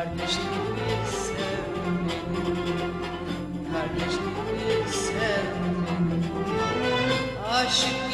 Kardeşlik bilsen Kardeşlik bilsen Aşık